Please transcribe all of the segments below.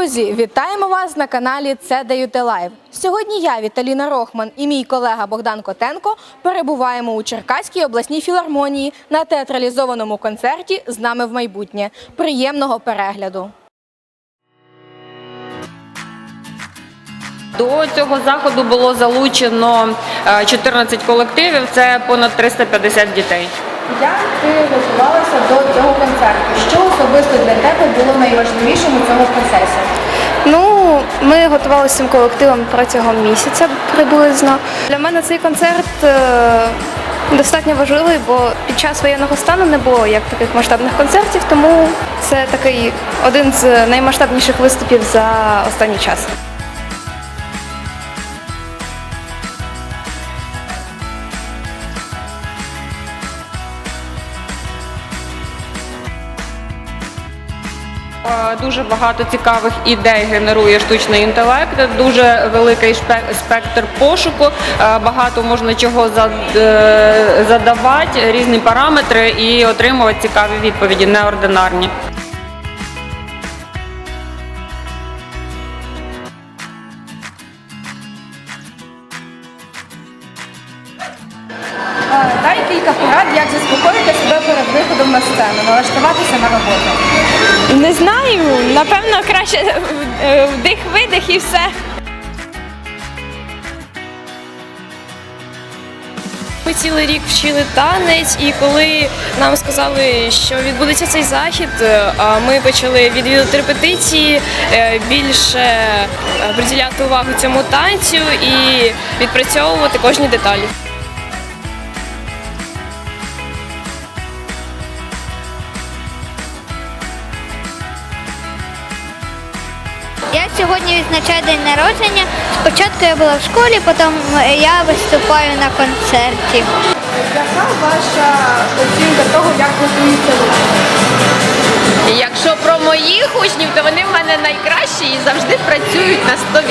Друзі, вітаємо вас на каналі Це ДЮТ Лайв. Сьогодні я, Віталіна Рохман і мій колега Богдан Котенко перебуваємо у Черкаській обласній філармонії на театралізованому концерті з нами в майбутнє. Приємного перегляду! До цього заходу було залучено е, 14 колективів, це понад 350 дітей. Як ти готувалася до цього концерту? Що особисто для тебе було найважливішим у цьому процесі? Ну, ми готувалися цим колективом протягом місяця приблизно. Для мене цей концерт е, достатньо важливий, бо під час воєнного стану не було як таких масштабних концертів, тому це такий один з наймасштабніших виступів за останній час. Дуже багато цікавих ідей генерує штучний інтелект, дуже великий спектр пошуку, е, багато можна чого е, задавати, різні параметри і отримувати цікаві відповіді, неординарні. Порад, як заспокоїти себе перед виходом на сцену, налаштуватися на роботу. Не знаю, напевно, краще е, вдих-видих і все. Ми цілий рік вчили танець, і коли нам сказали, що відбудеться цей захід, е, ми почали відвідувати репетиції, е, більше приділяти увагу цьому танцю і відпрацьовувати кожні деталі. Сьогодні відзначаю день народження. Спочатку я була в школі, потім я виступаю на концерті. Яка ваша оцінка того, як готуються учні? Якщо про моїх учнів, то вони в мене найкращі і завжди працюють на 100%.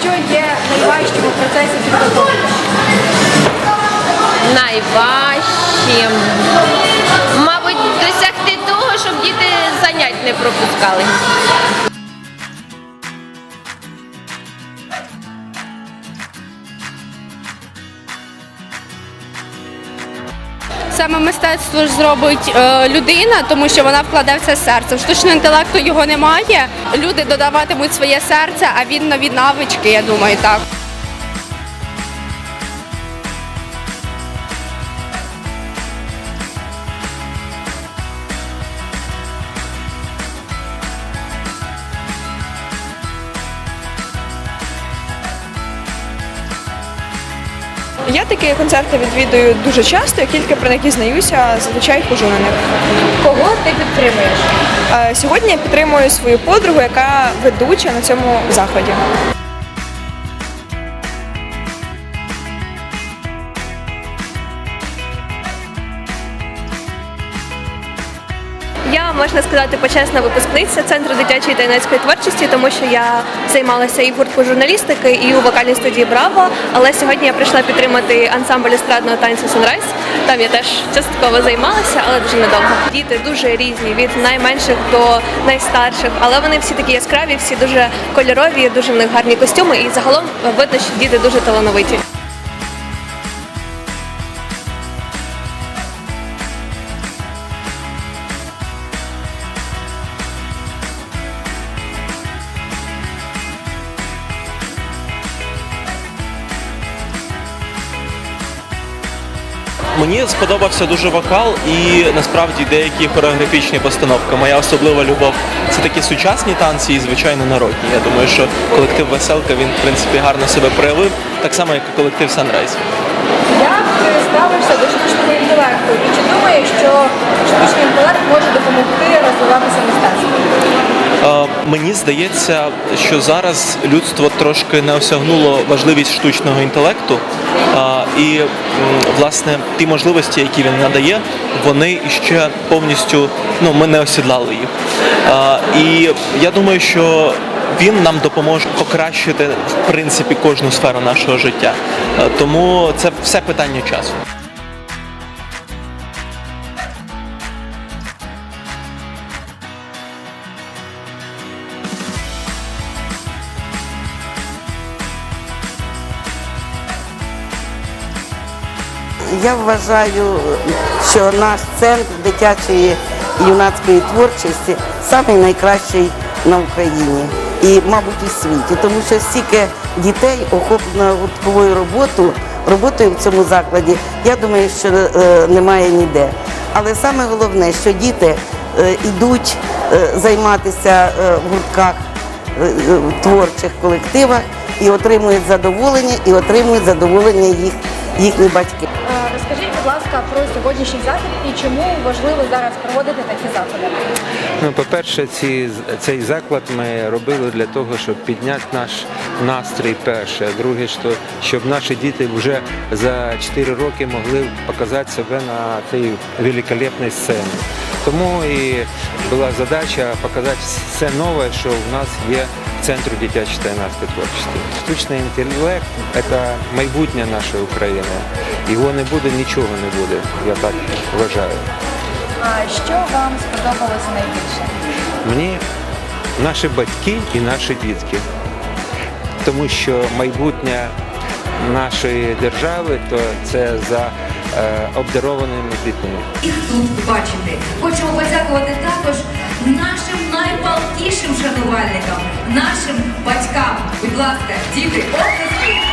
Що є найважчим у процесі підготовки? Найважчим. Мабуть, досягти того, щоб діти занять не пропускали. Саме мистецтво ж зробить е, людина, тому що вона вкладе в це серце. В штучного інтелекту його немає. Люди додаватимуть своє серце, а він нові навички, я думаю, так. Я такі концерти відвідую дуже часто, як тільки про них дізнаюся, зазвичай хожу на них. Кого ти підтримуєш? Е, Сьогодні я підтримую свою подругу, яка ведуча на цьому заході. Можна сказати почесна випускниця центру дитячої та юнацької творчості, тому що я займалася і в гуртку журналістики, і у вокальній студії Браво. Але сьогодні я прийшла підтримати ансамбль естрадного танцю Sunrise. Там я теж частково займалася, але дуже недовго. Діти дуже різні, від найменших до найстарших, але вони всі такі яскраві, всі дуже кольорові, дуже в них гарні костюми, і загалом видно, що діти дуже талановиті. Мені сподобався дуже вокал і насправді деякі хореографічні постановки. Моя особлива любов це такі сучасні танці і звичайно народні. Я думаю, що колектив Веселка він в принципі гарно себе проявив, так само як і колектив. Як ти ставишся до штучного інтелекту? І чи думаєш, що штучний інтелект може допомогти розвиватися мистецтву? Е, Мені здається, що зараз людство трошки не осягнуло важливість штучного інтелекту, і власне ті можливості, які він надає, вони ще повністю ну ми не осідлали їх. І я думаю, що він нам допоможе покращити в принципі кожну сферу нашого життя. Е, Тому це все питання часу. Я вважаю, що наш центр дитячої і юнацької творчості самий найкращий на Україні і, мабуть, у світі, тому що стільки дітей охоплено гуртковою роботою, роботою в цьому закладі, я думаю, що е, немає ніде. Але саме головне, що діти е, йдуть е, займатися е, в гуртках е, е, в творчих колективах і отримують задоволення, і отримують задоволення їх, їхні батьки. Розкажіть, будь ласка, про сьогоднішній захід і чому важливо зараз проводити такі заходи. Ну, по-перше, ці, цей заклад ми робили для того, щоб підняти наш настрій перше. Друге, що, щоб наші діти вже за 4 роки могли показати себе на цій великолепній сцені. Тому і була задача показати все нове, що в нас є Центру дитячої та юнацької творчості. Штучний інтелект це майбутнє нашої України. Його не буде, нічого не буде. Я так вважаю. А що вам сподобалося найбільше? Мені наші батьки і наші дітки. Тому що майбутнє нашої держави то це за е, обдарованими дітьми. їх тут бачити. Хочемо подякувати також нашим найпалкішим шанувальникам, нашим батькам. Будь ласка, діти, оплески!